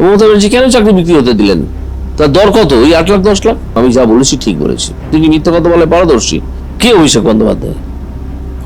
মমতা ব্যানার্জি কেন চাকরি বিক্রি হতে দিলেন? তার দর কত? ওই আট লাখ, দশ লাখ? আমি যা বলেছি ঠিক বলেছি। তিনি মিথ্যা কথা বলে পারদর্শী? কে অভিষেক বন্দ্যোপাধ্যায়?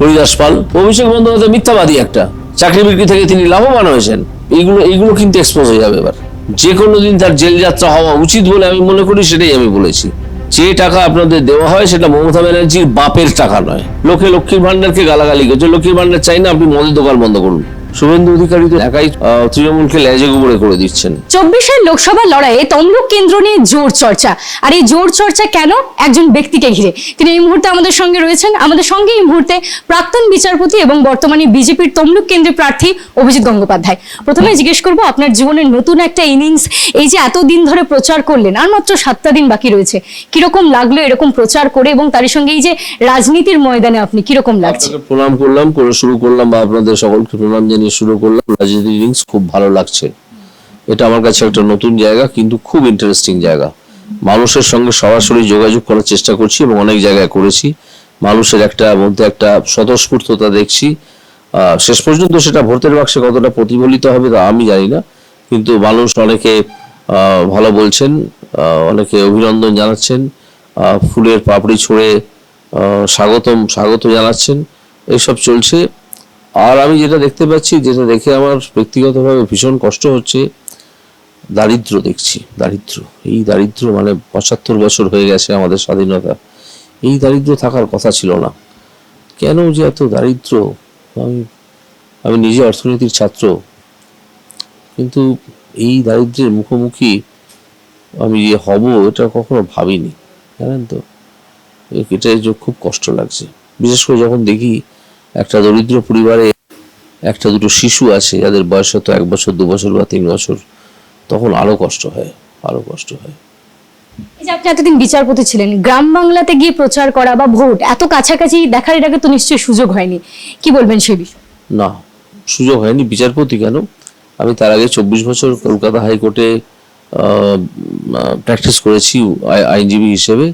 হরিদাস পাল? অভিষেক বন্দ্যোপাধ্যায় মিথ্যাবাদী একটা। চাকরি বিক্রি থেকে তিনি লাভবান হয়েছেন। এইগুলো এইগুলো কিন্তু এক্সপোজ হয়ে যাবে এবার। যে কোনো দিন তার জেল যাত্রা হওয়া উচিত বলে আমি মনে করি, সেটাই আমি বলেছি। যে টাকা আপনাদের দেওয়া হয়, সেটা মমতা ব্যানার্জির বাপের টাকা নয়। লোকে লক্ষ্মীর ভান্ডারকে গালাগালি করছে। লক্ষ্মীর ভান্ডার চাই না, আপনি মদের দোকান বন্ধ করুন। শুভেন্দু অধিকারী তো একাই তৃণমূলকে লেজে গুবরে করে দিচ্ছেন। চব্বিশের লোকসভা লড়াইয়ে তমলুক কেন্দ্র নিয়ে জোর চর্চা। আর এই জোর চর্চা কেন? একজন ব্যক্তিকে ঘিরে। তিনি এই মুহূর্তে আমাদের সঙ্গে রয়েছেন। আমাদের সঙ্গে এই মুহূর্তে প্রাক্তন বিচারপতি এবং বর্তমানে বিজেপির তমলুক কেন্দ্রের প্রার্থী অভিজিৎ গঙ্গোপাধ্যায়। প্রথমে জিজ্ঞেস করব আপনার জীবনের নতুন একটা ইনিংস এই যে এতদিন ধরে প্রচার করলেন আর মাত্র সাতটা দিন বাকি রয়েছে কীরকম লাগল এরকম প্রচার করে এবং তার সঙ্গে এই যে রাজনীতির ময়দানে আপনি কীরকম লাগছে? প্রণাম করলাম করে শুরু করলাম বা আপনাদের সকলকে প্রণাম জানিয়ে শুরু করলাম। রাজনীতি ইনিংস খুব ভালো লাগছে। এটা আমার কাছে একটা নতুন জায়গা, কিন্তু খুব ইন্টারেস্টিং জায়গা। মানুষের সঙ্গে সরাসরি যোগাযোগ করার চেষ্টা করছি এবং অনেক জায়গায় করেছি। মানুষের একটা মধ্যে একটা স্বতঃস্ফূর্ততা দেখছি। শেষ পর্যন্ত সেটা ভোটের বাক্সে কতটা প্রতিফলিত হবে তা আমি জানি না, কিন্তু মানুষ অনেকে ভালো বলছেন অনেকে অভিনন্দন জানাচ্ছেন ফুলের পাপড়ি ছুঁড়ে স্বাগতম, স্বাগত জানাচ্ছেন। এইসব চলছে। আর আমি যেটা দেখতে পাচ্ছি, যেটা দেখে আমার ব্যক্তিগতভাবে ভীষণ কষ্ট হচ্ছে, দারিদ্র দেখছি, দারিদ্র। এই দারিদ্র মানে পঁচাত্তর বছর হয়ে গেছে আমাদের স্বাধীনতা। এই দারিদ্র থাকার কথা ছিল না। কেন যে এত দারিদ্র? আমি আমি নিজে অর্থনীতির ছাত্র। কিন্তু এই দারিদ্র্যের মুখোমুখি আমি যে হব, এটা কখনো ভাবিনি। জানেন তো? এটা যে খুব কষ্ট লাগছে। বিশেষ করে যখন দেখি একটা দরিদ্র পরিবারে একটা দুটো শিশু আছে যাদের বয়স হয়তো এক বছর দু বছর বা তিন বছর তখন আরও কষ্ট হয় আরও কষ্ট হয়। এই যে আপনি এতদিন বিচারপতি ছিলেন গ্রাম বাংলাতে গিয়ে প্রচার করা বা ভোট এত কাছাকাছি দেখার আগে তো নিশ্চয়ই সুযোগ হয়নি। কি বলবেন সেই বিষয়ে? না সুযোগ হয়নি। বিচারপতি কেন? আমি তার আগে চব্বিশ বছর কলকাতা হাইকোর্টে প্র্যাকটিস করেছি আইনজীবী হিসেবে।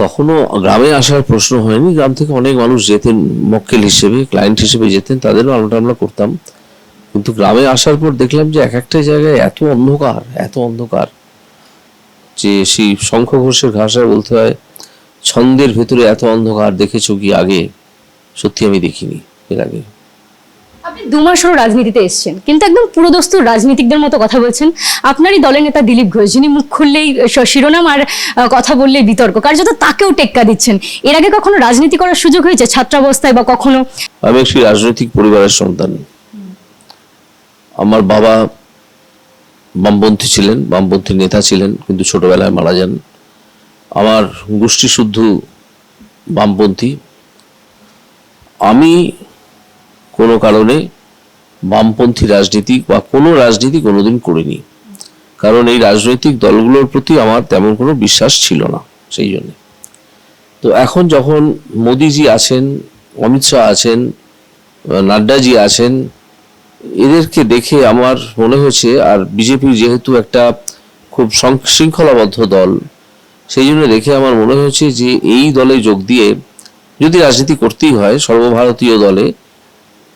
তখনও গ্রামে আসার প্রশ্ন হয়নি। গ্রাম থেকে অনেক মানুষ যেতেন, মক্কেল হিসেবে ক্লায়েন্ট হিসেবে যেতেন, তাদেরও আলোটা আমরা করতাম। কিন্তু গ্রামে আসার পর দেখলাম যে এক একটা জায়গায় এত অন্ধকার এত অন্ধকার যে সেই শঙ্খ ঘোষের ভাষায় বলতে হয়, ছন্দের ভেতরে এত অন্ধকার দেখেছ কি আগে? সত্যি আমি দেখিনি এর আগে। আপনি দু মাস হলো রাজনীতিতে এসেছেন, কিন্তু একদম পুরোদস্তুর রাজনীতিকদের মতো কথা বলছেন। আপনারই দলের নেতা দিলীপ ঘোষ, যিনি মুখ খুললেই শিরোনাম আর কথা বললেই বিতর্ক, কার্যত তাকেও টেক্কা দিচ্ছেন। এর আগে কখনো রাজনীতি করার সুযোগ হয়েছে ছাত্রাবস্থায় বা কখনো? আমি একটি রাজনৈতিক পরিবারের সন্তান। আমার বাবা বামপন্থী ছিলেন, বামপন্থী নেতা ছিলেন, কিন্তু ছোটবেলায় মারা যান। আমার গোষ্ঠী শুদ্ধ বামপন্থী। আমি কোনো কারণে বামপন্থী রাজনীতি বা কোনো রাজনীতি কোনোদিন করিনি। কারণ এই রাজনৈতিক দলগুলোর প্রতি আমার তেমন কোনো বিশ্বাস ছিল না সেই জন্য। তো এখন যখন মোদিজি আছেন, অমিত শাহ আছেন, নাড্ডাজি আছেন, এদেরকে দেখে আমার মনে হয়েছে আর বিজেপি যেহেতু একটা খুব শৃঙ্খলাবদ্ধ দল, সেই জন্য দেখে আমার মনে হয়েছে যে এই দলে যোগ দিয়ে যদি রাজনীতি করতেই হয় সর্বভারতীয় দলে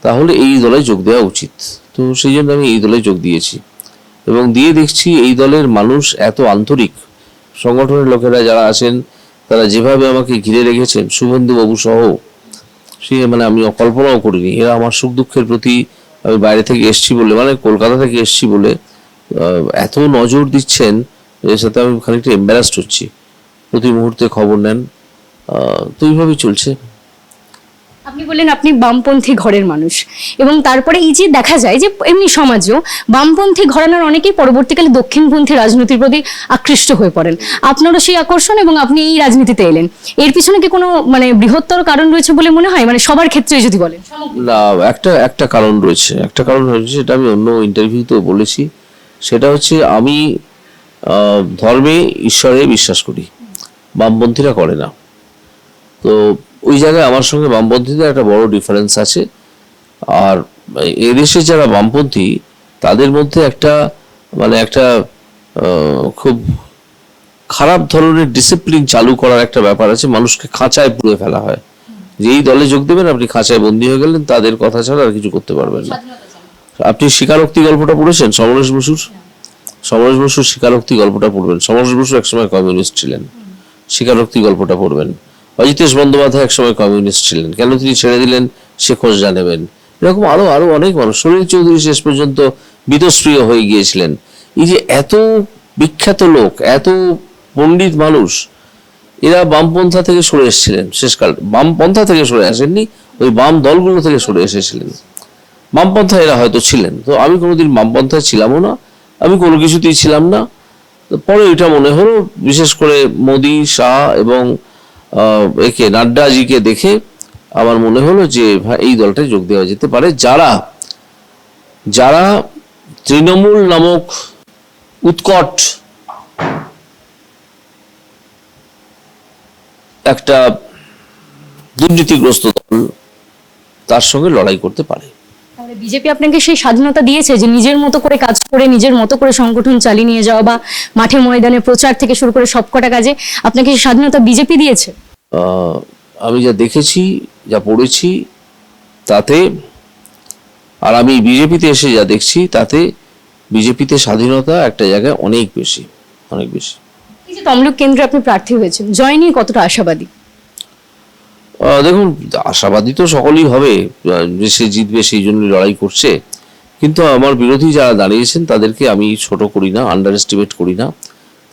তাহলে এই দলে যোগ দেওয়া উচিত। তো সেই জন্য আমি এই দলে যোগ দিয়েছি। এবং দিয়ে দেখছি এই দলের মানুষ এত আন্তরিক। সংগঠনের লোকেরা যারা আছেন, তারা যেভাবে আমাকে ঘিরে রেখেছেন, শুভেন্দু বাবু সহ, সে মানে আমি কল্পনাও করিনি। এরা আমার সুখ দুঃখের প্রতি আমি বাইরে থেকে এসছি বলে মানে কলকাতা থেকে এসছি বলে এত নজর দিচ্ছেন এর সাথে আমি খানিকটা এম্বারাসড হচ্ছি। প্রতি মুহূর্তে খবর নেন। তো এইভাবেই চলছে। আপনি বললেন আপনি বামপন্থী ঘরের মানুষ। এবং তারপরে এই যে দেখা যায় যে এমনি সমাজেও বামপন্থী ঘরানার অনেকেই পরবর্তীকালে দক্ষিণপন্থী রাজনীতির প্রতি আকৃষ্ট হয়ে পড়েন। আপনারও সেই আকর্ষণ এবং আপনি এই রাজনীতিতে এলেন। এর পিছনে কি কোনো মানে বৃহত্তর কারণ রয়েছে বলে মনে হয়? মানে সবার ক্ষেত্রে যদি বলেন। না, একটা একটা কারণ রয়েছে। একটা কারণ রয়েছে সেটা আমি অন্য ইন্টারভিউতেও বলেছি। সেটা হচ্ছে আমি ধর্মে ঈশ্বরে বিশ্বাস করি। বামপন্থীরা করে না। তো ওই জায়গায় আমার সঙ্গে বামপন্থীদের একটা বড় ডিফারেন্স আছে। আর এদেশে যারা বামপন্থী তাদের মধ্যে একটা মানে একটা খুব খারাপ ধরনের ডিসিপ্লিন চালু করার একটা ব্যাপার আছে। মানুষকে খাঁচায় পুড়ে ফেলা হয়। যেই দলে যোগ দেবেন আপনি খাঁচায় বন্দী হয়ে গেলেন তাদের কথা ছাড়া আর কিছু করতে পারবেন না। আপনি স্বীকারোক্তি গল্পটা পড়েছেন? সমরেশ বসুর? সমরেশ বসুর স্বীকারোক্তি গল্পটা পড়বেন। সমরেশ বসু একসময় কমিউনিস্ট ছিলেন। স্বীকারোক্তি গল্পটা পড়বেন। অজিতেশ বন্দ্যোপাধ্যায় একসময় কমিউনিস্ট ছিলেন। কেন তিনি ছেড়ে দিলেন? সে খোঁজ জানাবেন। এরকম আরও আরও অনেক মানুষ। সলিল চৌধুরী শেষ পর্যন্ত বিতস্প্রিয় হয়ে গিয়েছিলেন। এই যে এত বিখ্যাত লোক, এত পণ্ডিত মানুষ, এরা বামপন্থা থেকে সরে এসেছিলেন শেষকাল। বামপন্থা থেকে সরে আসেননি, ওই বাম দলগুলো থেকে সরে এসেছিলেন। বামপন্থা এরা হয়তো ছিলেন। তো আমি কোনোদিন বামপন্থায় ছিলামও না, আমি কোনো কিছুতেই ছিলাম না। পরে এটা মনে হলো, বিশেষ করে মোদি, শাহ এবং একে নাড্ডাজিকে দেখে আমার মনে হলো যে এই দলটায় যোগ দেওয়া যেতে পারে। যারা যারা তৃণমূল নামক উৎকট একটা দুর্নীতিগ্রস্ত দল তার সঙ্গে লড়াই করতে পারে। বিজেপি আপনাকে সেই স্বাধীনতা দিয়েছে যে, নিজের মতো করে কাজ করে, নিজের মতো করে সংগঠন চালিয়ে নিয়ে যাওয়া বা মাঠে ময়দানে প্রচার থেকে শুরু করে সবকটা কাজে আপনাকে সেই স্বাধীনতা বিজেপি দিয়েছে? আমি যা দেখেছি যা পড়েছি তাতে আর আমি বিজেপিতে এসে যা দেখছি তাতে বিজেপিতে স্বাধীনতা একটা জায়গায় অনেক বেশি অনেক বেশি। এই যে তমলুক কেন্দ্রে আপনি প্রার্থী হয়েছেন জয় নিয়ে কতটা আশাবাদী? দেখুন আশাবাদী তো সকলেই হবে যে সে জিতবে সেই জন্য লড়াই করছে। কিন্তু আমার বিরোধী যারা দাঁড়িয়েছেন তাদেরকে আমি ছোট করি না আন্ডার এস্টিমেট করি না।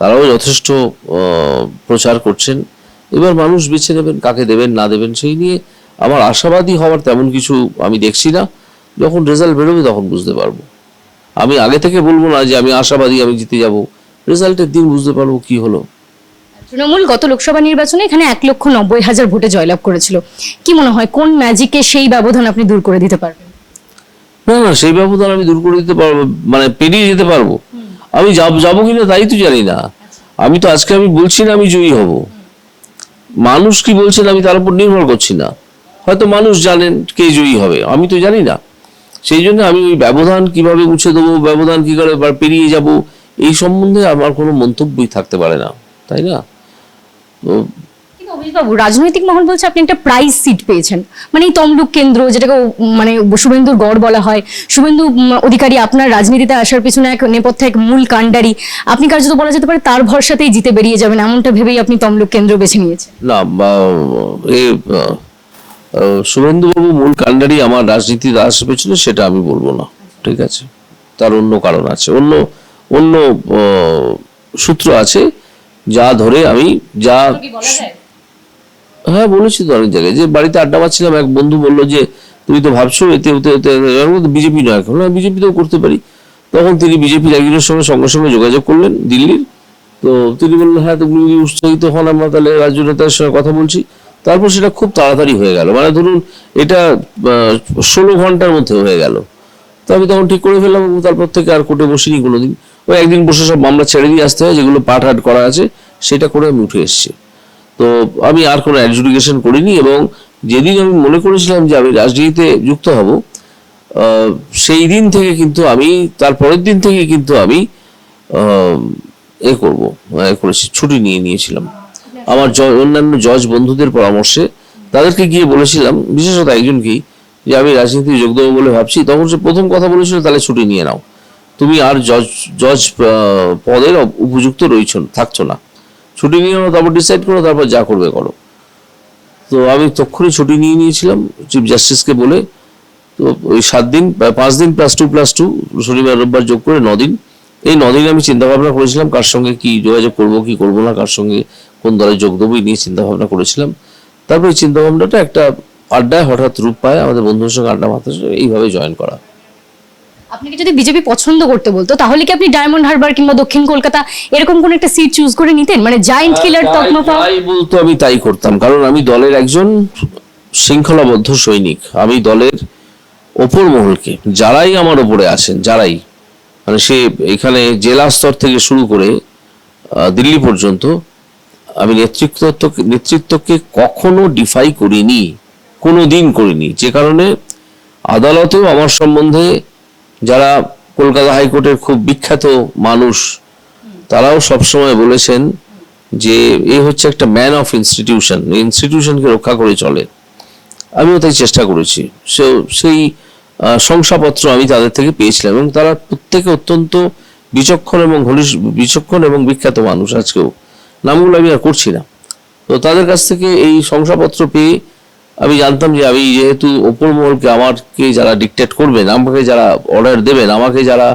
তারাও যথেষ্ট প্রচার করছেন। এবার মানুষ বেছে নেবেন কাকে দেবেন না দেবেন সেই নিয়ে আমার আশাবাদী হওয়ার তেমন কিছু আমি দেখছি না। যখন রেজাল্ট বেরোবে তখন বুঝতে পারব। আমি আগে থেকে বলব না যে আমি আশাবাদী আমি জিতে যাব। রেজাল্টের দিন বুঝতে পারব কি হলো। তৃণমূল গত লোকসভা নির্বাচনে এখানে এক লক্ষ নব্বই হাজার ভোটে জয়লাভ করেছিল। কি মনে হয় কোন ম্যাজিকে সেই ব্যবধান আপনি দূর করে দিতে পারবেন? না না সেই ব্যবধান আমি দূর করে দিতে পারব মানে পেরিয়ে যেতে পারব। আমি যাব যাব কিনা তাই তো জানি না। আমি তো আজকে আমি বলছি না আমি জয়ী হব। মানুষ কি বলছেন আমি তার উপর নির্ভর করছি না? হয়তো মানুষ জানেন কে জয়ী হবে, আমি তো জানি না। সেই জন্য আমি ওই ব্যবধান কীভাবে মুছে দেবো, ব্যবধান কি করে পেরিয়ে যাব, এই সম্বন্ধে আমার কোনো মন্তব্যই থাকতে পারে না, তাই না? তো অভিজিৎবাবু রাজনৈতিক মহল বলছে আপনি একটা প্রাইজ সিট পেয়েছেন। মানে এই তমলুক কেন্দ্র যেটাকে মানে শুভেন্দুর গড় বলা হয়। শুভেন্দু অধিকারী আপনার রাজনীতিতে আসার পিছনে এক নেপথ্যে এক মূল কাণ্ডারি। আপনি কার্যত বলা যেতে পারে তার ভরসাতেই জিতে বেরিয়ে যাবেন এমনটা ভেবেই আপনি তমলুক কেন্দ্র বেছে নিয়েছেন। না শুভেন্দুবাবু মূল কাণ্ডারি আমার রাজনীতিতে আসবে পেছনে সেটা আমি বলব না। ঠিক আছে? তার অন্য কারণ আছে। অন্য অন্য সূত্র আছে যা ধরে আমি যা হ্যাঁ বলেছি তো অনেক জায়গায়। যে বাড়িতে আড্ডা পাচ্ছিলাম এক বন্ধু বলল যে, তুমি তো ভাবছ এতে, ওতে বিজেপি নয় এখন। বিজেপিতেও করতে পারি। তখন তিনি বিজেপির একজনের সঙ্গে সঙ্গে সঙ্গে যোগাযোগ করলেন দিল্লির। তো তিনি বললেন হ্যাঁ তুমি যদি উৎসাহিত হন আমরা, তাহলে রাজ্য নেতার সঙ্গে কথা বলছি। তারপর সেটা খুব তাড়াতাড়ি হয়ে গেল। মানে ধরুন, এটা ষোলো ঘণ্টার মধ্যে হয়ে গেল। তো আমি তখন ঠিক করে ফেললাম, তারপর থেকে আর কোর্টে বসিনি কোনোদিন। ওই একদিন বসে সব মামলা ছেড়ে দিয়ে আসতে হয়, যেগুলো পাঠ হাট করা আছে, সেটা করে আমি উঠে এসেছি। তো আমি আর কোনো অ্যাডজুডিকেশন করিনি এবং যেদিন আমি মনে করেছিলাম যে আমি রাজনীতিতে যুক্ত হব সেই দিন থেকে কিন্তু আমি, তার পরের দিন থেকে কিন্তু আমি এ করব এ করেছি, ছুটি নিয়ে নিয়েছিলাম। আমার অন্যান্য জজ বন্ধুদের পরামর্শে তাদেরকে গিয়ে বলেছিলাম, বিশেষত একজনকেই যে আমি রাজনীতি যোগ দেবো বলে ভাবছি, তখন সে প্রথম কথা বলেছিল, তাহলে ছুটি নিয়ে নাও। তুমি আর জজ জজ পদের উপযুক্ত রয়েছ, থাকছো না। ছুটি নিয়ে নাও, তারপর ডিসাইড করো, তারপর যা করবে করো। তো আমি তক্ষুনি ছুটি নিয়ে নিয়েছিলাম চিফ জাস্টিসকে বলে। তো ওই সাত দিন পাঁচ দিন প্লাস টু প্লাস টু শনিবার, রোববার যোগ করে নদিন এই নদিন আমি চিন্তা ভাবনা করেছিলাম কার সঙ্গে কি যোগাযোগ করব, কি করব না, কার সঙ্গে কোন দলে যোগ দেবো, এই নিয়ে চিন্তা ভাবনা করেছিলাম। তারপর এই চিন্তা ভাবনাটা একটা আড্ডায় হঠাৎ রূপ পায়, আমাদের বন্ধুদের সঙ্গে আড্ডা মারতে, এইভাবে জয়েন করা। আপনাকে যদি বিজেপি পছন্দ করতে বলতো তাহলে কি আপনি ডায়মন্ড হারবার কিংবা দক্ষিণ কলকাতা এরকম কোন একটা সিট চুজ করে নিতেন? মানে জায়েন্ট কিলার তাই- তকমা পাওয়া? তাই বলতো আমি তাই করতাম। কারণ আমি দলের একজন শৃঙ্খলাবদ্ধ সৈনিক। আমি দলের ওপর মহলকে। যারাই আমার ওপরে আছেন যারাই। মানে সে এখানে জেলা স্তর থেকে শুরু করে দিল্লি পর্যন্ত আমি নেতৃত্ব নেতৃত্বকে কখনো ডিফাই করিনি কোনো দিন করিনি। যে কারণে আদালতেও আমার সম্বন্ধে যারা কলকাতা হাইকোর্টের খুব বিখ্যাত মানুষ, তারাও সবসময় বলেছেন যে এ হচ্ছে একটা ম্যান অফ ইনস্টিটিউশন ইনস্টিটিউশনকে রক্ষা করে চলে। আমিও তাই চেষ্টা করেছি। সে, সেই শংসাপত্র আমি তাদের থেকে পেয়েছিলাম এবং তারা প্রত্যেকে অত্যন্ত বিচক্ষণ এবং ঘনিষ্ঠ বিচক্ষণ এবং বিখ্যাত মানুষ আজকেও। নামগুলো আমি আর করছি না। তো তাদের কাছ থেকে এই শংসাপত্র পেয়ে আমি জানতাম যে আমি যেহেতু ওপর মহলকে আমাকে যারা ডিকটেট করবেন, আমাকে যারা অর্ডার দেবেন, আমাকে যারা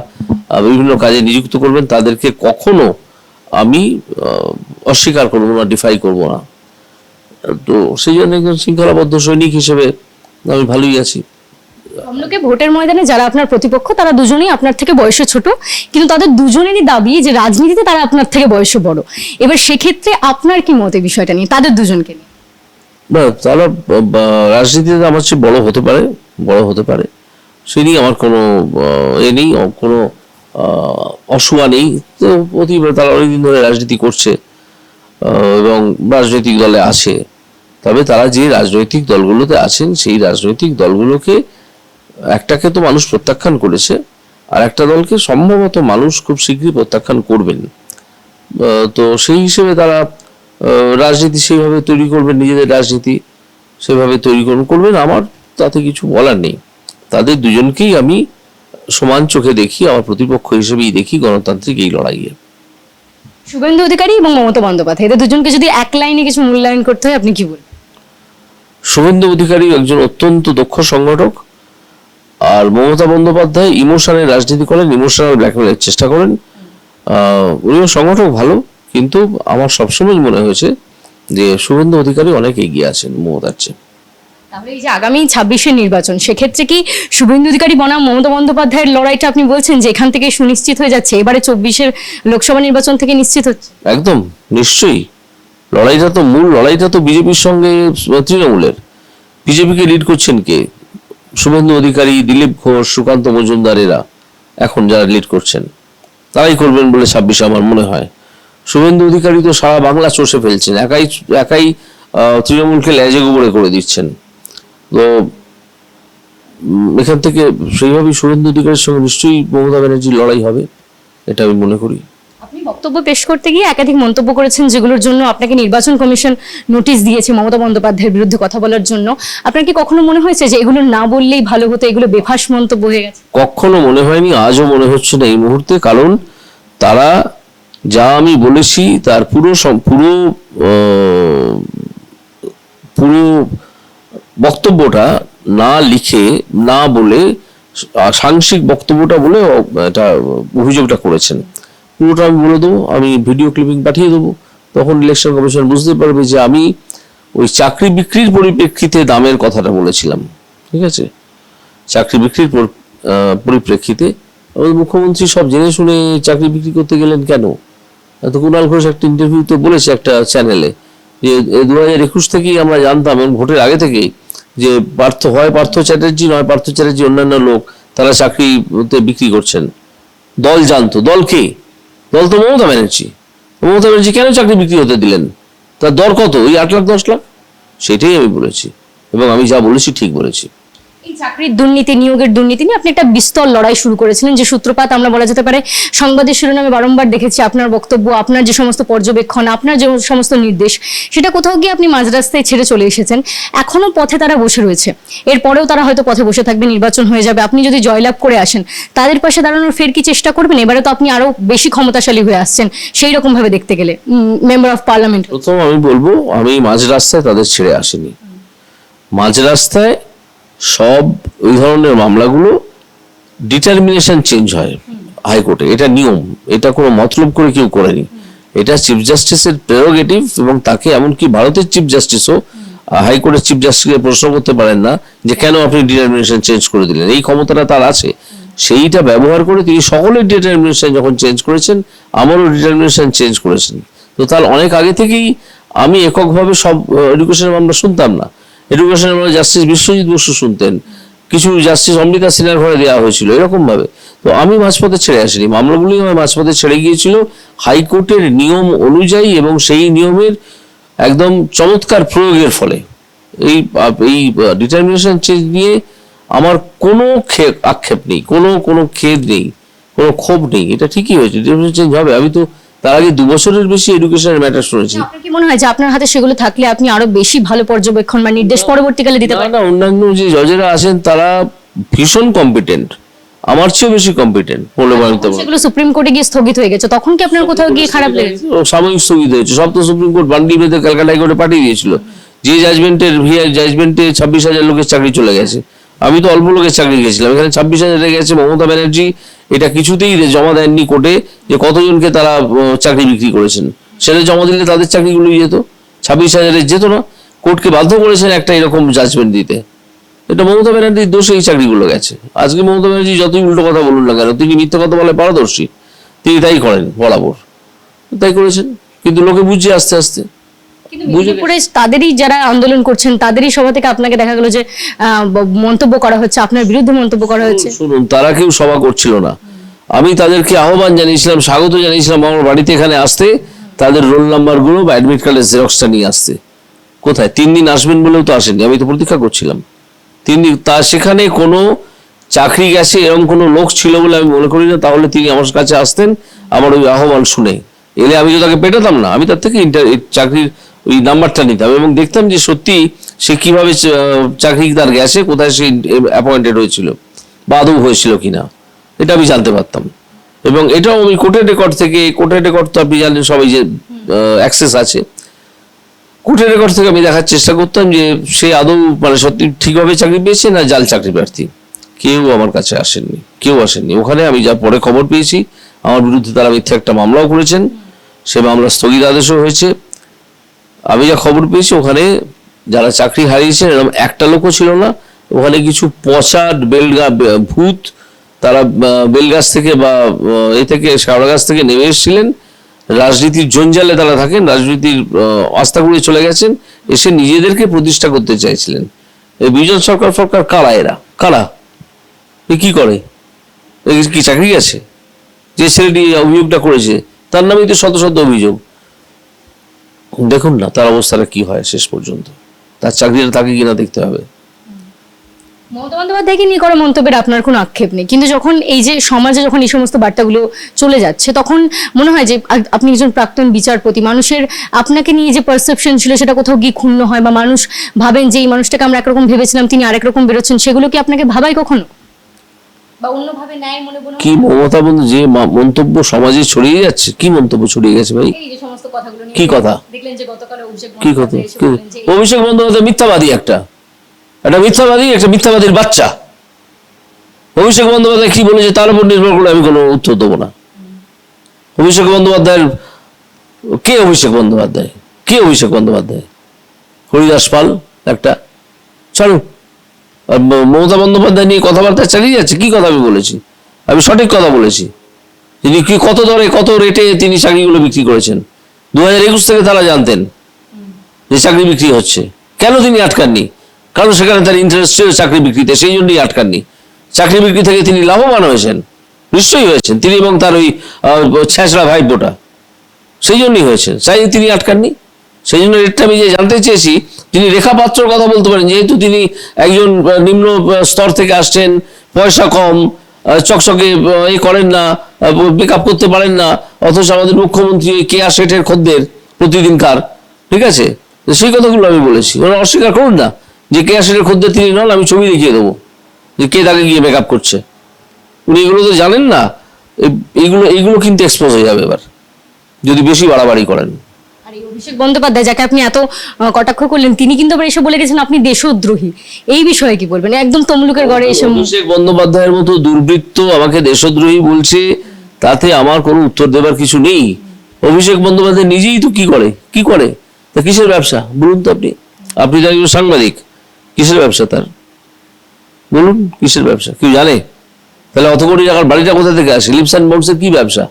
বিভিন্ন কাজে নিযুক্ত করবেন, তাদেরকে কখনো আমি অস্বীকার করব না ডিফাই করব না। তো সেই জন্য একজন শৃঙ্খলাবদ্ধ সৈনিক হিসেবে আমি ভালোই আছি। তমলুকে ভোটের ময়দানে যারা আপনার প্রতিপক্ষ, তারা দুজনেই আপনার থেকে বয়সে ছোট, কিন্তু তাদের দুজনেরই দাবি যে রাজনীতিতে তারা আপনার থেকে বয়সে বড়। এবার সেক্ষেত্রে আপনার কি মতে বিষয়টা নিয়ে? তাদের দুজনকে নিয়ে। না, তারা রাজনীতিতে আমার চেয়ে বড় হতে পারে, বড় হতে পারে। সে নিয়ে আমার কোনো এ নেই কোনো অসুয়া নেই। তো অতি তারা অনেকদিন ধরে রাজনীতি করছে এবং রাজনৈতিক দলে আছে। তবে তারা যে রাজনৈতিক দলগুলোতে আছেন, সেই রাজনৈতিক দলগুলোকে একটাকে তো মানুষ প্রত্যাখ্যান করেছে, আর একটা দলকে সম্ভবত মানুষ খুব শীঘ্রই প্রত্যাখ্যান করবেন। তো সেই হিসেবে তারা রাজনীতি সেইভাবে তৈরি করবেন নিজেদের রাজনীতি সেভাবে তৈরি করবেন করবেন আমার তাতে কিছু বলার নেই। তাদের দুজনকেই আমি সমান চোখে দেখি আমার প্রতিপক্ষ হিসেবেই দেখি গণতান্ত্রিক এই লড়াইয়ে। শুভেন্দু অধিকারী এবং মমতা বন্দ্যোপাধ্যায় এদের দুজনকে যদি এক লাইনে কিছু মূল্যায়ন করতে হয় আপনি কি বলবেন? শুভেন্দু অধিকারী একজন অত্যন্ত দক্ষ সংগঠক আর মমতা বন্দ্যোপাধ্যায় ইমোশনের রাজনীতি করেন ইমোশনাল ব্ল্যাকমেলের চেষ্টা করেন। উনিও সংগঠক ভালো কিন্তু আমার সবসময় মনে হয়েছে যে শুভেন্দু অধিকারী অনেক এগিয়ে আছেন মমতার চেয়ে। তাহলে এই যে আগামী ছাব্বিশের নির্বাচন সেক্ষেত্রে কি শুভেন্দু অধিকারী বনাম মমতা বন্দ্যোপাধ্যায়ের লড়াইটা আপনি বলছেন যে এখান থেকে সুনিশ্চিত হয়ে যাচ্ছে এবারে চব্বিশের লোকসভা নির্বাচন থেকে নিশ্চিত হচ্ছে? একদম নিশ্চয়ই। লড়াইটা তো মূল লড়াইটা তো বিজেপির সঙ্গে তৃণমূলের। বিজেপিকে লিড করছেন কে? শুভেন্দু অধিকারী দিলীপ ঘোষ সুকান্ত মজুমদার এরা এখন যারা লিড করছেন তারাই করবেন বলে ছাব্বিশে আমার মনে হয়। শুভেন্দু অধিকারী তো সারা বাংলা চষে ফেলছেন একাই একাই তৃণমূলকে লেজে গোবরে করে দিচ্ছেন। তো এখান থেকে সেইভাবেই শুভেন্দু অধিকারীর সঙ্গে নিশ্চয়ই মমতা ব্যানার্জির লড়াই হবে এটা আমি মনে করি। আপনি বক্তব্য পেশ করতে গিয়ে একাধিক মন্তব্য করেছেন যেগুলোর জন্য আপনাকে নির্বাচন কমিশন নোটিশ দিয়েছে মমতা বন্দ্যোপাধ্যায়ের বিরুদ্ধে কথা বলার জন্য। আপনার কি কখনো মনে হয়েছে যে এগুলো না বললেই ভালো হতো এগুলো বেফাস মন্তব্য হয়ে গেছে? কখনো মনে হয়নি আজও মনে হচ্ছে না এই মুহূর্তে কারণ তারা যা আমি বলেছি তার পুরো পুরো পুরো বক্তব্যটা না লিখে, না বলে সাংসিক বক্তব্যটা বলে এটা অভিযোগটা করেছেন। পুরোটা আমি বলে দেবো, আমি ভিডিও ক্লিপিং পাঠিয়ে দেবো। তখন ইলেকশন কমিশন বুঝতে পারবে যে আমি ওই চাকরি বিক্রির পরিপ্রেক্ষিতে দামের কথাটা বলেছিলাম। ঠিক আছে? চাকরি বিক্রির পরিপ্রেক্ষিতে। মুখ্যমন্ত্রী সব জেনে শুনে চাকরি বিক্রি করতে গেলেন কেন? তো কুণাল ঘোষ একটা ইন্টারভিউতে বলেছে একটা চ্যানেলে যে দু হাজার একুশ থেকেই আমরা জানতাম এবং ভোটের আগে থেকেই যে পার্থ, হয় পার্থ চ্যাটার্জি, নয় পার্থ চ্যাটার্জি অন্যান্য লোক তারা চাকরিতে বিক্রি করছেন। দল জানতো। দল কে? দল তো মমতা ব্যানার্জি। মমতা ব্যানার্জি কেন চাকরি বিক্রি হতে দিলেন? তার দর কত? ওই আট লাখ, দশ লাখ? সেটাই আমি বলেছি। এবং আমি যা বলেছি ঠিক বলেছি। চাকরির দুর্নীতি, নিয়োগের দুর্নীতি নিয়ে আপনি একটা বিস্তর লড়াই শুরু করেছিলেন, যে সূত্রপাত আমরা বলা যেতে পারে সংবাদের শিরোনামে বারংবার দেখেছি আপনার বক্তব্য, আপনার যে সমস্ত পর্যবেক্ষণ, আপনার যে সমস্ত নির্দেশ, সেটা কোথাও গিয়ে আপনি ছেড়ে চলে এসেছেন, এখনও পথে তারা বসে রয়েছে। এরপরেও তারা হয়তো পথে বসে থাকবে, নির্বাচন হয়ে যাবে। আপনি যদি জয়লাভ করে আসেন, তাদের পাশে দাঁড়ানোর ফের কি চেষ্টা করবেন? এবারে তো আপনি আরও বেশি ক্ষমতাশালী হয়ে আসছেন, সেই রকম ভাবে দেখতে গেলে। মেম্বার অফ পার্লামেন্ট প্রথম আমি বলব, আমি মাঝ রাস্তায় তাদের ছেড়ে আসিনি। মাঝ রাস্তায় সব ওই ধরনের মামলাগুলো ডিটারমিনেশন চেঞ্জ হয় হাইকোর্টে। এটা নিয়ম। এটা কোনো মতলব করে কেউ করেনি। এটা চিফ জাস্টিসের প্রেরোগেটিভ এবং তাকে এমনকি ভারতের চিফ জাস্টিসও হাইকোর্টের চিফ জাস্টিসকে প্রশ্ন করতে পারেন না যে কেন আপনি ডিটারমিনেশন চেঞ্জ করে দিলেন। এই ক্ষমতাটা তার আছে। সেইটা ব্যবহার করে তিনি সকলের ডিটারমিনেশন যখন চেঞ্জ করেছেন, আমারও ডিটারমিনেশন চেঞ্জ করেছেন। তো তার অনেক আগে থেকেই আমি এককভাবে সব এডুকেশনের মামলা শুনতাম না। এডুকেশনের মামলা জাস্টিস বিশ্বজিৎ বসু শুনতেন। কিছু জাস্টিস অমৃতা সিনহার ঘরে দেওয়া হয়েছিল এরকম ভাবে তো আমি মাঝপথে ছেড়ে আসিনি। মামলাগুলি আমার মাঝপথে ছেড়ে গিয়েছিল। হাইকোর্টের নিয়ম অনুযায়ী এবং সেই নিয়মের একদম চমৎকার প্রয়োগের ফলে। এই এই ডিটারমিনেশন চেঞ্জ নিয়ে আমার কোনো ক্ষেপ আক্ষেপ নেই, কোনো কোনো খেদ নেই, কোনো ক্ষোভ নেই। এটা ঠিকই হয়েছে। ডিটারমিনেশন চেঞ্জ হবে। আমি তো তার আগে দু বছরের বেশি এডুকেশনের ম্যাটার শুনেছি আপনার কি মনে হয় যে আপনার হাতে সেগুলো থাকলে আপনি আরও বেশি ভালো পর্যবেক্ষণ বা নির্দেশ পরবর্তীকালে দিতে পারেন? না অন্যান্য যে জজেরা আছেন তারা ভীষণ কম্পিটেন্ট আমার চেয়েও বেশি কম্পিটেন্ট বলতে পারব সেগুলো সুপ্রিম কোর্টে গিয়ে স্থগিত হয়ে গেছে তখন কি আপনার কোথাও গিয়ে খারাপ লেগেছে? সাময়িক স্থগিত হয়েছে। সব তো সুপ্রিম কোর্ট বান্ডি বেঁধে ক্যালকাটা হাইকোর্টে পাঠিয়ে দিয়েছিল। যে জাজমেন্টের ভিআই জাজমেন্টে ছাব্বিশ হাজার লোকের চাকরি চলে গেছে। আমি তো অল্প লোকের চাকরি গেছিলাম। এখানে ছাব্বিশ হাজার গেছে মমতা ব্যানার্জি। এটা কিছুতেই জমা দেননি কোর্টে যে কতজনকে তারা চাকরি বিক্রি করেছেন। সেটা জমা দিলে তাদের চাকরিগুলো যেত। ছাব্বিশ হাজারে যেত না। কোর্টকে বাধ্য করেছেন একটা এরকম জাজমেন্ট দিতে। এটা মমতা ব্যানার্জির দোষে এই চাকরিগুলো গেছে। আজকে মমতা ব্যানার্জি যতই উল্টো কথা বলুন না কেন, তিনি মিথ্যা কথা বলে পারদর্শী। তিনি তাই করেন বরাবর। তাই করেছেন। কিন্তু লোকে বুঝছে আস্তে আস্তে। মেদিনীপুরে তাদেরই যারা আন্দোলন করছেন তাদেরই সভা থেকে আপনাকে দেখা গেল যে মন্তব্য করা হচ্ছে আপনার বিরুদ্ধে মন্তব্য করা হচ্ছে। শুনুন তারা কেউ সভা করছিল না। আমি তাদেরকে আহ্বান জানিয়েছিলাম স্বাগত জানিয়েছিলাম আমার বাড়িতে এখানে আসতে তাদের রোল নাম্বারগুলো বা অ্যাডমিট কার্ডের জেরক্সটা নিয়ে আসতে। কোথায়? তিন দিন আসবেন বলেও তো আসেনি আমি তো প্রতীক্ষা করছিলাম। তিন দিন তা সেখানে কোনো চাকরি গেছে এরকম কোনো লোক ছিল বলে আমি মনে করি না তাহলে তিনি আমার কাছে আসতেন আমার ওই আহ্বান শুনে। এলে আমি তো তাকে পেটাতাম না আমি তার থেকে ইন্টার চাকরির ওই নাম্বারটা নিতাম এবং দেখতাম যে সত্যি সে কীভাবে চাকরি তার গেছে, কোথায় সে অ্যাপয়েন্টেড হয়েছিল বা আদৌ হয়েছিল কিনা, এটা আমি জানতে পারতাম। এবং এটাও আমি কোর্টের রেকর্ড থেকে, কোর্টের রেকর্ড তো আপনি জানেন সবাই যে অ্যাক্সেস আছে। কোর্টের রেকর্ড থেকে আমি দেখার চেষ্টা করতাম যে সে আদৌ মানে সত্যি ঠিকভাবে চাকরি পেয়েছে না জাল চাকরি প্রার্থী। কেউ আমার কাছে আসেননি, কেউ আসেননি। ওখানে আমি যা পরে খবর পেয়েছি, আমার বিরুদ্ধে তারা মিথ্যা একটা মামলাও করেছেন। সে মামলা স্থগিত আদেশও হয়েছে। আমি যা খবর পেয়েছি, ওখানে যারা চাকরি হারিয়েছেন, এরকম একটা লোকও ছিল না। ওখানে কিছু পচা বেলগা ভূত, তারা বেলগাছ থেকে বা এ থেকে শেওড়া গাছ থেকে নেমে এসেছিলেন। রাজনীতির জঞ্জালে তারা থাকেন, রাজনীতির আস্থা করে চলে গেছেন, এসে নিজেদেরকে প্রতিষ্ঠা করতে চাইছিলেন। এই বিজন সরকার সরকার কারা এরা? কারা? এ কি করে? কি চাকরি আছে? যে ছেলেটি অভিযোগটা করেছে, তার নামেই তো শত শত অভিযোগ। দেখুন না তার অবস্থাটা কি হয় শেষ পর্যন্ত। তার চাকরিটা তাকে কিনা দেখতে হবে। মমতা বন্দ্যোপাধ্যায়কে নিয়ে করা মন্তব্যের আপনার কোনো আক্ষেপ নেই। কিন্তু যখন এই যে সমাজে যখন এই সমস্ত বার্তাগুলো চলে যাচ্ছে তখন মনে হয় যে আপনি একজন প্রাক্তন বিচারপতি মানুষের আপনাকে নিয়ে যে পারসেপশন ছিল সেটা কোথাও গিয়ে ক্ষুণ্ণ হয় বা মানুষ ভাবেন যে এই মানুষটাকে আমরা একরকম ভেবেছিলাম তিনি আরেক রকম বেরোচ্ছেন সেগুলো কি আপনাকে ভাবাই কখনো? বা অন্যভাবে ন্যায় মনে মনে কি মমতা বন্ধু যে মন্তব্য সমাজে ছড়িয়ে যাচ্ছে কি মন্তব্য ছড়িয়ে গেছে ভাই? এই যে সমস্ত কথাগুলো কি কথা? দেখলেন যে গতকাল অভিষেক কি কথা? অভিষেক বন্দ্যোপাধ্যায় মিথ্যাবাদী একটা। একটা মিথ্যাবাদী একটা মিথ্যাবাদীর বাচ্চা। অভিষেক বন্দ্যোপাধ্যায় কি বলেছে তার উপর নির্ভর করে আমি কোনো উত্তর দেবো না। অভিষেক বন্দ্যোপাধ্যায়ের কে অভিষেক বন্দ্যোপাধ্যায়? কে অভিষেক বন্দ্যোপাধ্যায়? হরিদাস পাল একটা। ছাড়ুন মমতা বন্দ্যোপাধ্যায় নিয়ে কথাবার্তা চালিয়ে যাচ্ছে, কি কথা আমি বলেছি? আমি সঠিক কথা বলেছি? তিনি কি কত দরে, কত রেটে তিনি চাকরিগুলো বিক্রি করেছেন? দু হাজার একুশ থেকে তারা জানতেন যে চাকরি বিক্রি হচ্ছে। কেন তিনি আটকাননি? কারণ সেখানে তার ইন্টারেস্ট ছিল চাকরি বিক্রিতে, সেই জন্যই আটকাননি। চাকরি বিক্রি থেকে তিনি লাভবান হয়েছেন। নিশ্চয়ই হয়েছেন। তিনি এবং তার ওই ছেঁচড়া ভাইপোটা, সেই জন্যই হয়েছেন। চাই তিনি আটকাননি? সেই জন্য রেটটা আমি যে জানতে চেয়েছি তিনি রেখা পাত্রর কথা বলতে পারেন, যেহেতু তিনি একজন নিম্ন স্তর থেকে আসছেন, পয়সা কম চকচকে এ করেন না আপ করতে পারেন না, অথচ আমাদের মুখ্যমন্ত্রী কে আর শেঠের খদ্দের প্রতিদিনকার, ঠিক আছে? সেই কথাগুলো আমি বলেছি। ওরা অস্বীকার করুন না যে কেয়া শেঠের খদ্দের তিনি নন, আমি ছবি দেখিয়ে দেবো যে কে তাকে গিয়ে মেক করছে। উনি এগুলো তো জানেন না এইগুলো এইগুলো কিন্তু এক্সপোজ হয়ে যাবে এবার, যদি বেশি বাড়াবাড়ি করেন। আর অভিষেক বন্দ্যোপাধ্যায়, যাকে আপনি এত কটাক্ষ করলেন, তিনি কিন্তু আবার এসে বলে গেছেন আপনি দেশদ্রোহী। এই বিষয়ে কি বলবেন? একদম তমলুকের ঘরে এসে অভিষেক বন্দ্যোপাধ্যায়ের মতো দুর্বৃত্ত আমাকে দেশদ্রোহী বলছে, তাতে আমার কোনো উত্তর দেবার কিছু নেই। অভিষেক বন্দ্যোপাধ্যায় নিজেই তো কি করে? কি করে? তা কিসের ব্যবসা? বলুন তো আপনি। আপনি তো একজন সাংবাদিক। কিসের ব্যবসা তার? বলুন, কিসের ব্যবসা? কেউ জানে? তাহলে অত কোটি টাকার বাড়িটা কোথা থেকে আসে? লিপসান বংশের কি ব্যবসা?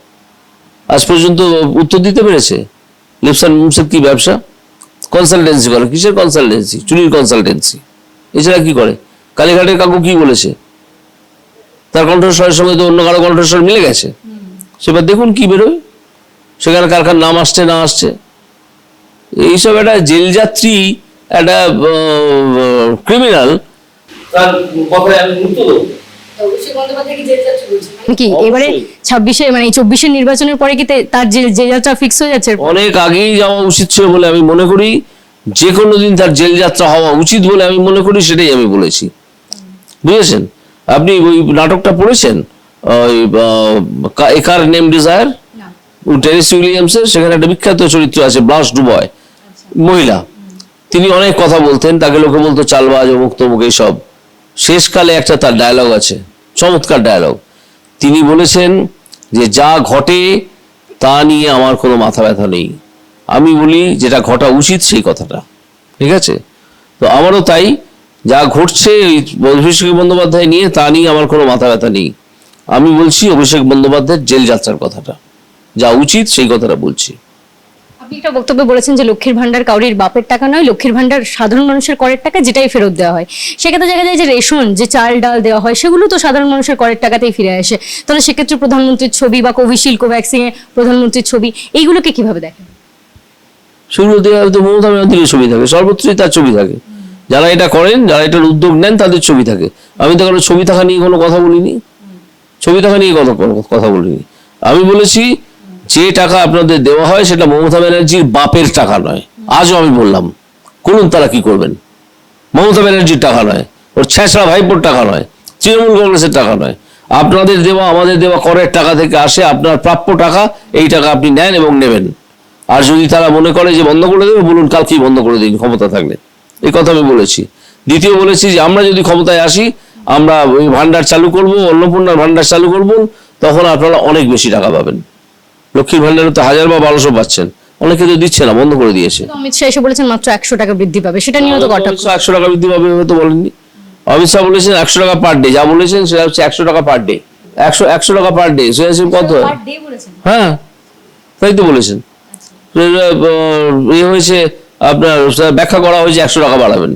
আজ পর্যন্ত উত্তর দিতে পেরেছে? লিপসান কি ব্যবসা? কনসালটেন্সি করে। কিসের কনসালটেন্সি চুরির কনসালটেন্সি এছাড়া কি করে? কালীঘাটের কাকু কি বলেছে? তার কণ্ঠস্বরের সঙ্গে তো অন্য কারও কণ্ঠস্বর মিলে গেছে। সেবার দেখুন কি বেরোয়? সেখানে কার কার নাম আসছে না আসছে। এইসব একটা জেলযাত্রী একটা ক্রিমিনাল তার কথায় আমি গুরুত্ব কি এবারে। ছাব্বিশে মানে চব্বিশের নির্বাচনের পরে কি তার যে যে যাত্রা ফিক্স হয়ে যাচ্ছে অনেক আগেই যাওয়া উচিত ছিল বলে আমি মনে করি। যে কোনো দিন তার জেল যাত্রা হওয়া উচিত বলে আমি মনে করি সেটাই আমি বলেছি। বুঝেছেন? আপনি ওই নাটকটা পড়েছেন? ওই একার নেম ডিজায়ার উইলিয়ামসের সেখানে একটা বিখ্যাত চরিত্র আছে ব্লাস ডুবয় মহিলা। তিনি অনেক কথা বলতেন তাকে লোকে বলতো চালবাজ অমুক তমুক এইসব। শেষকালে একটা তার ডায়লগ আছে, চমৎকার ডায়লগ তিনি বলেছেন যে, যা ঘটে তা নিয়ে আমার কোনো মাথা ব্যথা নেই। আমি বলি, যেটা ঘটা উচিত সেই কথাটা। ঠিক আছে? তো আমারও তাই, যা ঘটছে এই অভিষেক বন্দ্যোপাধ্যায় নিয়ে তা নিয়ে আমার কোনো মাথা ব্যথা নেই। আমি বলছি, অভিষেক বন্দ্যোপাধ্যায়ের জেল যাত্রার কথাটা। যা উচিত সেই কথাটা বলছি। আপনি একটা বক্তব্যে বলেছেন যে লক্ষ্মীর ভান্ডার কাউরির বাপের টাকা নয়, লক্ষ্মীর ভান্ডার সাধারণ মানুষের করের টাকা যেটাই ফেরত দেওয়া হয়। সেক্ষেত্রে দেখা যায় যে রেশন, যে চাল ডাল দেওয়া হয়, সেগুলো তো সাধারণ মানুষের করের টাকাতেই ফিরে আসে। তাহলে সেক্ষেত্রে প্রধানমন্ত্রীর ছবি বা কোভিশিল্ড, কোভ্যাক্সিন প্রধানমন্ত্রীর ছবি, এইগুলোকে কীভাবে দেখেন? দেওয়া তো মমতা ব্যানার্জির ছবি থাকে, সর্বত্রই তার ছবি থাকে। যারা এটা করেন, যারা এটার উদ্যোগ নেন, তাদের ছবি থাকে। আমি তো কোনো ছবি থাকা নিয়ে কোনো কথা বলিনি। ছবি থাকা নিয়ে কথা কথা বলিনি। আমি বলেছি যে টাকা আপনাদের দেওয়া হয় সেটা মমতা ব্যানার্জির বাপের টাকা নয়। আজও আমি বললাম, করুন তারা কি করবেন। মমতা ব্যানার্জির টাকা নয়, ওর ছেঁচড়া ভাইপোর টাকা নয়, তৃণমূল কংগ্রেসের টাকা নয়। আপনাদের দেওয়া, আমাদের দেওয়া করের টাকা থেকে আসে আপনার প্রাপ্য টাকা, এই টাকা আপনি নেন এবং নেবেন। আর যদি তারা মনে করে যে বন্ধ করে দেবে, বলুন কালকেই বন্ধ করে দিন ক্ষমতা থাকলে। এই কথা আমি বলেছি। দ্বিতীয় বলেছি যে আমরা যদি ক্ষমতায় আসি, আমরা ওই ভান্ডার চালু করব, অন্নপূর্ণার ভান্ডার চালু করব, তখন আপনারা অনেক বেশি টাকা পাবেন। লক্ষ্মীর ভান্ডারে তো হাজার বা বারোশো পাচ্ছেন। অনেকে তো দিচ্ছে না বন্ধ করে দিয়েছে। অমিত শাহ এসে বলেছেন মাত্র একশো টাকা বৃদ্ধি পাবে সেটা নিয়েও তো কটাক্ষ। একশো টাকা বৃদ্ধি পাবে তো বলেননি। অমিত শাহ বলেছেন একশো টাকা পার ডে যা বলেছেন সেটা হচ্ছে একশো টাকা পার ডে একশো একশো টাকা পার ডে হচ্ছে কত? হ্যাঁ তাই তো বলেছেন। এ হয়েছে আপনার ব্যাখ্যা করা হয়েছে একশো টাকা বাড়াবেন।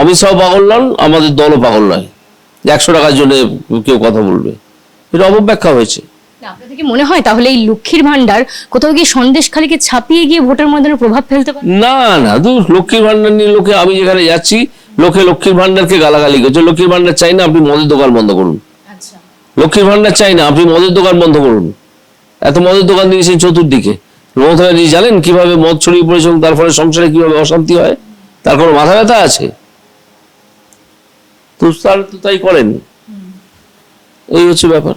অমিত শাহ পাগল নন আমাদের দলও পাগল নয়। একশো টাকার জন্য কেউ কথা বলবে। এটা অপব্যাখ্যা হয়েছে। আপনাদের কি মনে হয় তাহলে এই লক্ষ্মীর ভান্ডার কোথাও গিয়ে সন্দেশখালীকে ছাপিয়ে গিয়ে ভোটের ময়দানে প্রভাব ফেলতে পারে? না না দূর লক্ষ্মীর ভান্ডার নিয়ে লোকে আমি যেখানে যাচ্ছি লোকে লক্ষ্মীর ভান্ডারকে গালাগালি করছে। লক্ষ্মীর ভান্ডার চাই না আপনি মদের দোকান বন্ধ করুন। আচ্ছা। লক্ষ্মীর ভান্ডার চাই না আপনি মদের দোকান বন্ধ করুন। এত মদের দোকান দিয়েছেন চতুর্দিকে। মমতা ব্যানার্জি জানেন কীভাবে মদ ছড়িয়ে পড়েছে এবং তার ফলে সংসারে কীভাবে অশান্তি হয়? তার কোনো মাথা ব্যথা আছে? তো তাই করেন। এই হচ্ছে ব্যাপার।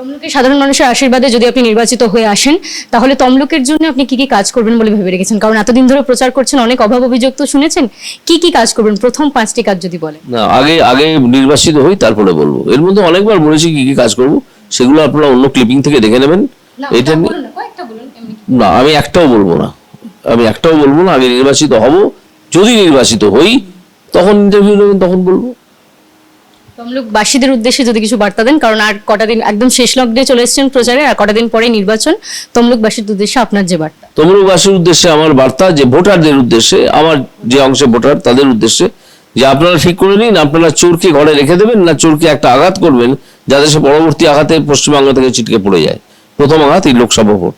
তমলুকের সাধারণ মানুষের আশীর্বাদে যদি আপনি নির্বাচিত হয়ে আসেন তাহলে তমলুকের জন্য আপনি কি কি কাজ করবেন বলে ভেবে রেখেছেন? কারণ এতদিন ধরে প্রচার করছেন অনেক অভাব অভিযোগ তো শুনেছেন। কি কি কাজ করবেন? প্রথম পাঁচটি কাজ যদি বলেন। না আগে আগে নির্বাচিত হই তারপরে বলব। এর মধ্যে অনেকবার বলেছি কি কি কাজ করব। সেগুলো আপনারা অন্য ক্লিপিং থেকে দেখে নেবেন। এটা না আমি একটাও বলব না। আমি একটাও বলব না আগে নির্বাচিত হব। যদি নির্বাচিত হই তখন ইন্টারভিউ নেবেন তখন বলব। তমলুকবাসীদের উদ্দেশ্যে যদি কিছু বার্তা দেন, কারণ আর কটা দিন, একদম শেষ লগ্নে চলে এসেছেন প্রচারে, আর কটা দিন পরে নির্বাচন, তমলুকবাসীর উদ্দেশ্যে আপনার যে বার্তা? তমলুকবাসীর উদ্দেশ্যে আমার বার্তা, যে ভোটারদের উদ্দেশ্যে, আমার যে অংশে ভোটার, তাদের উদ্দেশ্যে, যে আপনারা ঠিক করে নিন, আপনারা চোরকে ঘরে রেখে দেবেন না চোরকে একটা আঘাত করবেন, যাতে সে পরবর্তী আঘাতে পশ্চিমবঙ্গ থেকে ছিটকে পড়ে যায়। প্রথম আঘাত এই লোকসভা ভোট।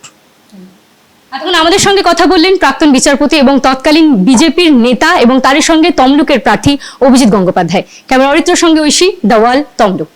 এতক্ষণ আমাদের সঙ্গে কথা বললেন প্রাক্তন বিচারপতি এবং তৎকালীন বিজেপির নেতা এবং তার সঙ্গে তমলুকের প্রার্থী অভিজিৎ গঙ্গোপাধ্যায়। ক্যামেরা অরিত্র সঙ্গে ঐশী দাওয়াল তমলুক।